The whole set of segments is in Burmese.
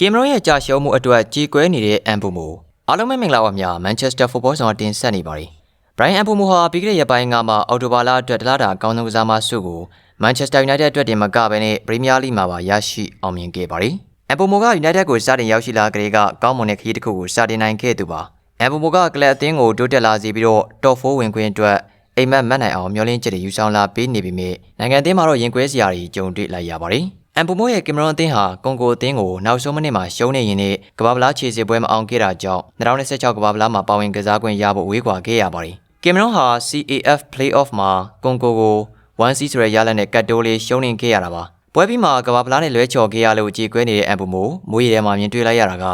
ကင်မရွန်ရဲ့ကြာရှုံးမှုအတွက်ကြေကွဲနေတဲ့အမ်ပူမိုအားလုံးပဲမင်္ဂလာပါများမန်ချက်စတာဖုတ်ဘောဆောင်တင်ဆက်နေပါတယ်ဘရိုင်အမ်ပူမိုဟာပြီးခဲ့တဲ့ရက်ပိုင်းကမှအော်တိုဘာလအတွက်တလားတာအကောင်းဆုံးကစားမဆုကိုမန်ချက်စတာယူနိုက်တက်အတွက်တင်မကဘဲနဲ့ပရီးမီးယားလိမှာပါရရှိအောင်မြင်ခဲ့ပါတယ်အမ်ပူမိုကယူနိုက်တက်ကိုစတင်ရောက်ရှိလာကြတဲ့ကကောင်းမွန်တဲ့ခရီးတစ်ခုကိုစတင်နိုင်ခဲ့သူပါအမ်ပူမိုကကလပ်အသင်းကိုတိုးတက်လာစေပြီးတော့တော့4ဝင်ခွင့်အတွက်အိမ်မက်မတ်နိုင်အောင်မျှော်လင့်ချက်တွေယူဆောင်လာပေးနေပြီမြနိုင်ငံအသင်းမှာတော့ရင်ကွဲစရာတွေကြုံတွေ့လိုက်ရပါတယ်။ အမ်ပူမိုရဲ့ကင်မရွန်အသင်းဟာကွန်ဂိုအသင်းကိုနောက်ဆုံးမိနစ်မှာရှုံးနေရင်နဲ့ကမ္ဘာပလားခြေစစ်ပွဲမအောင်ခဲ့တာကြောင့်2026ကမ္ဘာပလားမှာပါဝင်ကစားခွင့်ရဖို့ဝေးကွာခဲ့ရပါတယ်။ကင်မရွန်ဟာ CAF Playoff မှာကွန်ဂိုကို1-0ဆိုတဲ့ရလဒ်နဲ့ကတ်တိုးလေးရှုံးနေခဲ့ရတာပါ။ပွဲပြီးမှာကမ္ဘာပလားနဲ့လွဲချော်ခဲ့ရလို့ကြေကွဲနေတဲ့အမ်ပူမိုမိုးရီထဲမှာမြင်တွေ့လိုက်ရတာက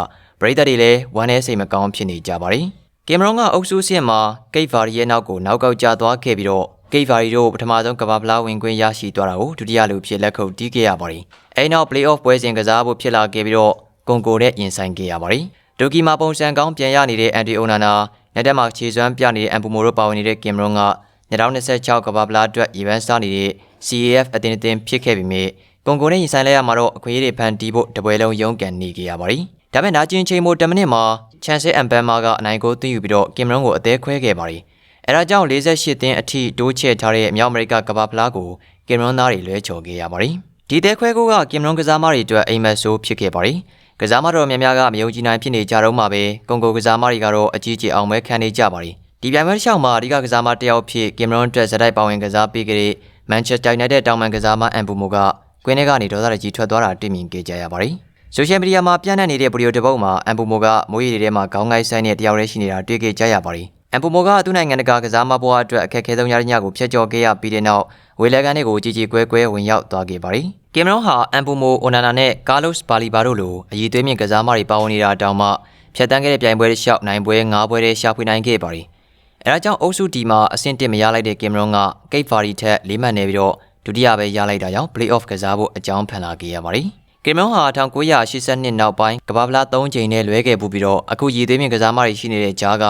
ပရိသတ်တွေလည်းဝမ်းနည်းစိတ်မကောင်းဖြစ်နေကြပါတယ်။ကင်မရွန်ကအုပ်စုဆင့်မှာကိတ်ဗာရီရဲ့နောက်ကိုနောက်ကောက်ကျသွားခဲ့ပြီးတော့ ဂိတ်ဗာရီတို့ပထမဆုံးကမ္ဘာဖလားဝင်ခွင့်ရရှိသွားတာကိုဒုတိယလူဖြစ်လက်ခုပ်တီးခဲ့ရပါတယ်။အဲဒီနောက် play-off ပွဲစဉ်ကစားဖို့ဖြစ်လာခဲ့ပြီးတော့ကွန်ကိုနဲ့ရင်ဆိုင်ခဲ့ရပါတယ်။ဒိုကီမာပုံစံကောင်းပြန်ရနေတဲ့အန်တီအိုနာနာလက်တက်မှာခြေစွမ်းပြနေတဲ့အန်ပူမိုတို့ပါဝင်နေတဲ့ကင်မရွန်က2026ကမ္ဘာဖလားအတွက် event စနေတဲ့ CAF အသင်းအသင်းဖြစ်ခဲ့ပြီးမြဲကွန်ကိုနဲ့ရင်ဆိုင်လိုက်ရမှာတော့အခွင့်အရေးတွေဖန်တီးဖို့တပွဲလုံးရုန်းကန်နေကြရပါတယ်။ဒါပေမဲ့နာကျင်ချိန်မို10မိနစ်မှာချန်ဆဲအမ်ဘန်မာကအနိုင်ကိုသိမ်းယူပြီးတော့ကင်မရွန်ကိုအသေးခွဲခဲ့ပါတယ်။ အဲဒါကြောင့်48တင်းအထိတိုးချဲ့ထားတဲ့အမြောက်အမေရိကကမ္ဘာဖလားကိုကင်မရွန်သားတွေလွဲချော်ခဲ့ရပါတယ်။ဒီသေးခွဲကိုကကင်မရွန်ကစားမတွေအတွက်အိမ်မက်ဆိုးဖြစ်ခဲ့ပါတယ်။ကစားမတော်များများကမယုံကြည်နိုင်ဖြစ်နေကြတော့မှပဲကွန်ဂိုကစားမတွေကတော့အကြီးကြီးအောင်ပဲခံနေကြပါတယ်။ဒီပြိုင်ပွဲတစ်လျှောက်မှာအဓိကကစားမတစ်ယောက်ဖြစ်ကင်မရွန်အတွက်ဇက်တိုက်ပါဝင်ကစားပေးခဲ့တဲ့မန်ချက်စတာယူနိုက်တက်တောင်ပန်ကစားမအန်ဘူမိုကကွင်းထဲကနေဒေါသတကြီးထွက်သွားတာတွေ့မြင်ခဲ့ကြရပါတယ်။ဆိုရှယ်မီဒီယာမှာပြန့်နှံ့နေတဲ့ဗီဒီယိုတစ်ပုဒ်မှာအန်ပူမိုကမိုးရီတွေထဲမှာခေါင်းငိုက်ဆိုင်တဲ့တယောက်တည်းရှိနေတာတွေ့ခဲ့ကြရပါတယ်။ အန်ပူမိုကသူ့နိုင်ငံတကာကစားမပွဲအတွက်အခက်အခဲဆုံးညညကိုဖျက်ချော်ခဲ့ရပြီးတဲ့နောက်ဝေလကန်တွေကိုကြီးကြီးကွဲကွဲဝင်ရောက်သွားခဲ့ပါတယ်။ကင်မရွန်ဟာအန်ပူမိုအိုနာနာနဲ့ကာလော့စ်ဘာလီဘာတို့လိုအည်သွေးမြင့်ကစားမတွေပါဝင်နေတာတောင်မှဖျက်တမ်းခဲ့တဲ့ပြိုင်ပွဲတစ်လျှောက်နိုင်ပွဲ၅ပွဲတည်းရှာဖွေနိုင်ခဲ့ပါတယ်။အဲဒါကြောင့်အုပ်စုဒီမှာအဆင့်1မရလိုက်တဲ့ကင်မရွန်ကကိတ်ဖာရီထက်လေးမှတ်နေပြီးတော့ဒုတိယပဲရလိုက်တာကြောင့် play-off ကစားဖို့အကြောင်းဖန်လာခဲ့ရပါတယ်။ကင်မရွန်ဟာ1982နောက်ပိုင်းကမ္ဘာဖလား3ချိန်နဲ့လွဲခဲ့ပူပြီးတော့အခုရည်သွေးမြင့်ကစားမတွေရှိနေတဲ့ဂျားက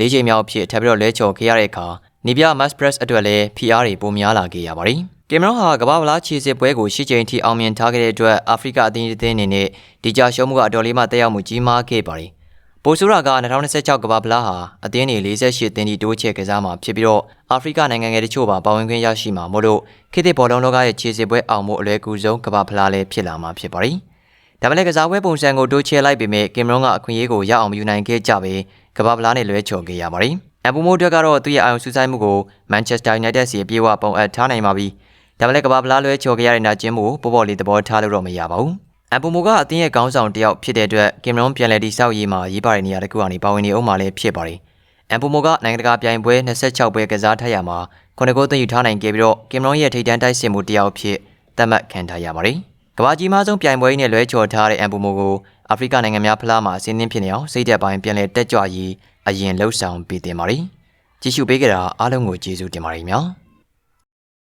၄ချိန်မြောက်ဖြစ်ထပ်ပြီးတော့လဲချော်ခဲ့ရတဲ့အခါနေပြ Mass Press အတွက်လည်း PR တွေပိုများလာခဲ့ရပါတယ်။ကင်မရွန်ဟာကမ္ဘာဖလားခြေစစ်ပွဲကို၈ချိန်ထိအောင်မြင်ထားခဲ့တဲ့အတွက်အာဖရိကအသင်းအသင်းအနေနဲ့ဒီကြရှုံးမှုကအတော်လေးမှတက်ရောက်မှုကြီးမားခဲ့ပါတယ်။ပိုဆိုရာက2026ကမ္ဘာဖလားဟာအသင်းတွေ48သင်းတီတိုးချဲ့ကစားမှာဖြစ်ပြီးတော့အာဖရိကနိုင်ငံငယ်တချို့ပါပါဝင်ခွင့်ရရှိမှာမို့လို့ခေတ်သစ်ဘောလုံးလောကရဲ့ခြေစစ်ပွဲအောင်မှုအလွယ်ကူဆုံးကမ္ဘာဖလားလည်းဖြစ်လာမှာဖြစ်ပါတယ်။ဒါပေမဲ့ကစားပွဲပုံစံကိုတိုးချဲ့လိုက်ပေမဲ့ကင်မရွန်ကအခွင့်အရေးကိုရအောင်ယူနိုင်ခဲ့ကြပေ ကမ္ဘာဖလားနဲ့လွဲချော်ခဲ့ရပါတယ်။အပူမိုးတက်ကတော့သူ့ရဲ့အာရုံစူးစိုက်မှုကိုမန်ချက်စတာယူနိုက်တက်စီအပြေးအဝပုံအပ်ထားနိုင်ပါပြီ။ဒါပေမဲ့ကမ္ဘာဖလားလွဲချော်ခဲ့ရတဲ့နာကျင်းမှုကိုပေါ်ပေါ်လေးသဘောထားလို့တော့မရပါဘူး။အပူမိုကအသင်းရဲ့ခေါင်းဆောင်တစ်ယောက်ဖြစ်တဲ့အတွက်ကင်မရွန်ပြန်လည်တိစောက်ရေးမှာရေးပါတဲ့နေရာတစ်ခုကနေပါဝင်နေအောင်မှလည်းဖြစ်ပါတယ်။အမ်ပူမိုကနိုင်ငံတကာပြိုင်ပွဲ26ပွဲကစားထားရမှာခုနှစ်ကိုသိမ်းယူထားနိုင်ခဲ့ပြီးတော့ကင်မရွန်ရဲ့ထိပ်တန်းတိုက်စစ်မှုတစ်ယောက်ဖြစ်သတ်မှတ်ခံထားရပါတယ်။ကမ္ဘာကြီးမားဆုံးပြိုင်ပွဲနဲ့လွဲချော်ထားတဲ့အမ်ပူမိုကို အာဖရိကနိုင်ငံများဖလားမှာအစင်းသင်းဖြစ်နေအောင်စိတ်သက်ပိုင်းပြန်လည်တက်ကြွရေးအရင်လှုပ်ဆောင်ပေးတင်ပါတယ်။ကြည့်ရှုပေးကြတာအားလုံးကိုကျေးဇူးတင်ပါတယ်များ။